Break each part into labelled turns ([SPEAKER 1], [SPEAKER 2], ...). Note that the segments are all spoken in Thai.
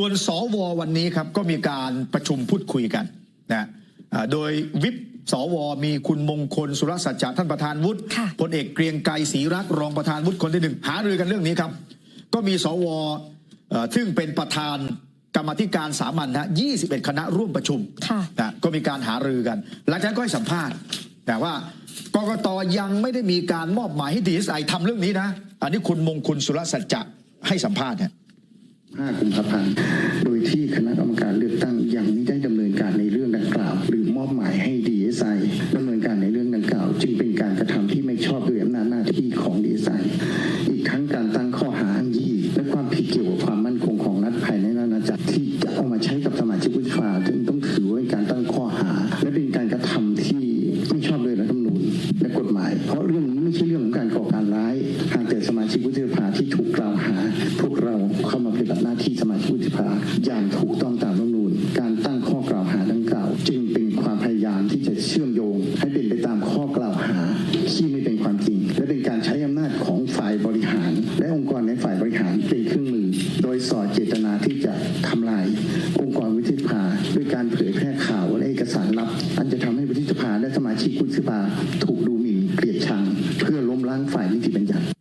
[SPEAKER 1] ส่วนสววันนี้ครับก็มีการประชุมพูดคุยกันนะอ่าโดยวิปสวมีคุณมงคลสุรสัจจะท่านประธานวุฒิ
[SPEAKER 2] ค่ะ
[SPEAKER 1] พลเอกเกรียงไกรศรีรักษ์รองประธานวุฒิคนที่หนึ่งหารือกันเรื่องนี้ครับ ก็มีสวเอ่อซึ่งเป็นประธานกรรมาธิการสามัญนะ21 คณะร่วมประชุม
[SPEAKER 2] ค่ะ
[SPEAKER 1] นะก็มีการหารือกัน หลังจากนั้นก็ให้สัมภาษณ์ แต่ว่ากกตยังไม่ได้มีการมอบหมายให้ดีเอสไอทำเรื่องนี้นะ อันนี้คุณมงคลสุรสัจจะให้สัมภาษณ์เนี่ย
[SPEAKER 3] 5กุมภาพันธ์โดยที่คณะกรรมการเลือกตั้งยังไม่ได้ดำเนินการในเรื่องดังกล่าว หรือมอบหมายให้ดีเอสไอดำเนินการในเรื่องดังกล่าว จึงเป็นการกระทำที่ไม่ชอบด้วยอำนาจหน้าที่ของ DSI อีกทั้งการตั้งข้อหาอ้างยี่และความผิดเกี่ยวกับความ แต่สมาชิกวุฒิสภาที่ถูกกล่าวหา พวกเราเข้ามาปฏิบัติหน้าที่สมาชิกวุฒิสภาอย่างถูกต้องตามรัฐธรรมนูญการตั้งข้อกล่าวหาดังกล่าว จึงเป็นความพยายามที่จะเชื่อมโยง ให้เป็นไปตามข้อกล่าวหา ที่ไม่เป็นความจริง และเป็นการใช้อำนาจของฝ่ายบริหาร และองค์กรในฝ่ายบริหารเป็นเครื่องมือ โดยสอดเจตนาที่จะทำลาย องค์กรวุฒิสภาด้วยการเผยแพร่ข่าวและเอกสารลับ อันจะทำให้วุฒิสภาและสมาชิกวุฒิสภาถูกดูหมิ่นเกลียดชัง เพื่อล้มล้างฝ่ายนิติบัญญัติ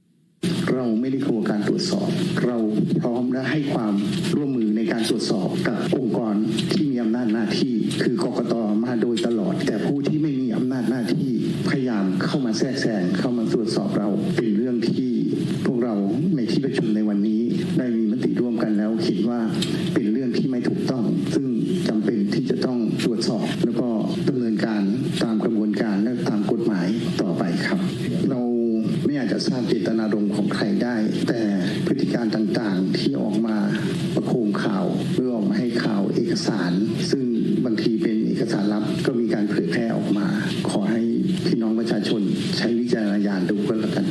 [SPEAKER 3] ไม่ได้กลัวการตรวจสอบ เราพร้อมและให้ความร่วมมือในการตรวจสอบกับองค์กรที่มีอำนาจหน้าที่ คือกกตมาโดยตลอด แต่ผู้ที่ไม่มีอำนาจหน้าที่พยายามเข้ามาแทรกแซงเข้ามาตรวจสอบเราเป็นเรื่องที่พวกเราในที่ประชุมในวันนี้ ได้มีมติร่วมกันแล้วคิดว่าเป็นเรื่องที่ไม่ถูกต้อง ซึ่งจำเป็นที่จะต้องตรวจสอบ แล้วก็ดำเนินการตามกระบวนการและ ทราบเจตนารมณ์ของใครได้ แต่พฤติการต่างๆที่ออกมาประโคมข่าวหรือออกมาให้ข่าวเอกสาร ซึ่งบางทีเป็นเอกสารลับก็มีการเผยแพร่ออกมา ขอให้พี่น้องประชาชนใช้วิจารณญาณดูก็แล้วกัน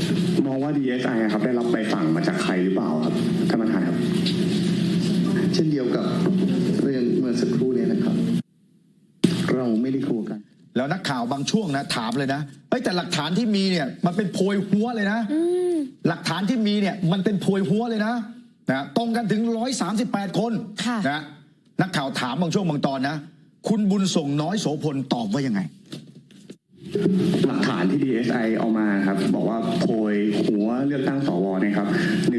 [SPEAKER 4] มองว่า DSI อะครับได้รับใบสั่งมาจากใครหรือเปล่าครับท่านประธานครับ
[SPEAKER 3] เช่นเดียวกับเรื่องเมื่อสักครู่เนี้นะครับ เราไม่ได้กลัวกัน
[SPEAKER 1] แล้วนักข่าวบางช่วงนะถามเลยนะเฮ้ยแต่หลักฐานที่มีเนี่ยมันเป็นโพยหัวเลยนะหลักฐานที่มีเนี่ยมันเป็นโพยหัวเลยนะนะตรงกันถึง 138 คน
[SPEAKER 2] ค่ะ
[SPEAKER 1] นะนักข่าวถามบางช่วงบางตอนนะ คุณบุญส่งน้อยโสพลตอบว่ายังไง
[SPEAKER 4] หลักฐานที่ DSI เอามาครับ บอกว่าโพยหัวเลือกตั้งสวเนี่ยครับ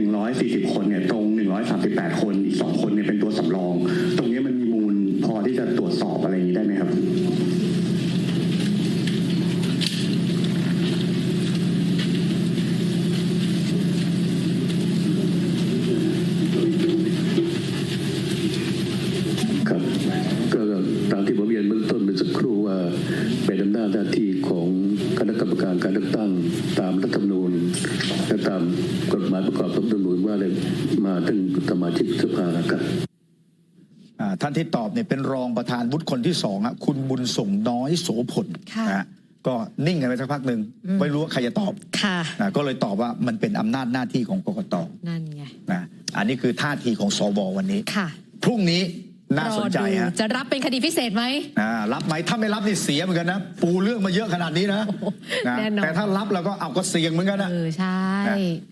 [SPEAKER 4] 140 คนเนี่ยตรง 138 คนอีก 2 คนเนี่ยเป็นตัวสำรอง ตรงนี้มันมีมูลพอที่จะตรวจสอบอะไรอย่างนี้ได้ไหมครับ
[SPEAKER 5] ครับก็ตามที่ผมเรียนเบื้องต้นเมื่อสักครู่ว่าเป็นอำนาจ หน้าที่ของคณะกรรมการการเลือกตั้งตามรัฐธรรมนูญและตามกฎหมายประกอบรัฐธรรมนูญว่าเลยมาถึงสมาชิกสภาครับ
[SPEAKER 1] อ่าท่านที่ตอบเนี่ยเป็นรองประธานวุฒิคนที่สองอะคุณบุญส่งน้อยโสพล
[SPEAKER 2] ค่ะ
[SPEAKER 1] นะฮะก็นิ่งกันไปสักพักหนึ่งไม่รู้ว่าใครจะตอบ
[SPEAKER 2] ค่ะ
[SPEAKER 1] นะก็เลยตอบว่ามันเป็นอำนาจหน้าที่ของกกต
[SPEAKER 2] นั่นไง
[SPEAKER 1] นะอันนี้คือท่าทีของสววันนี้
[SPEAKER 2] ค่ะ
[SPEAKER 1] พรุ่งนี้ น่าสนใจ
[SPEAKER 2] รอดู
[SPEAKER 1] ฮะ
[SPEAKER 2] จะรับเป็นคดีพิเศษไหม
[SPEAKER 1] อ่ารับไหมถ้าไม่รับนี่เสียเหมือนกันนะ ปูเรื่องมาเยอะขนาดนี้นะ
[SPEAKER 2] โอ้โห
[SPEAKER 1] นะ
[SPEAKER 2] แน่นอน
[SPEAKER 1] แต่ถ้ารับแล้วก็เอาก็เสี่ยงเหมือนกันนะ
[SPEAKER 2] เออใช่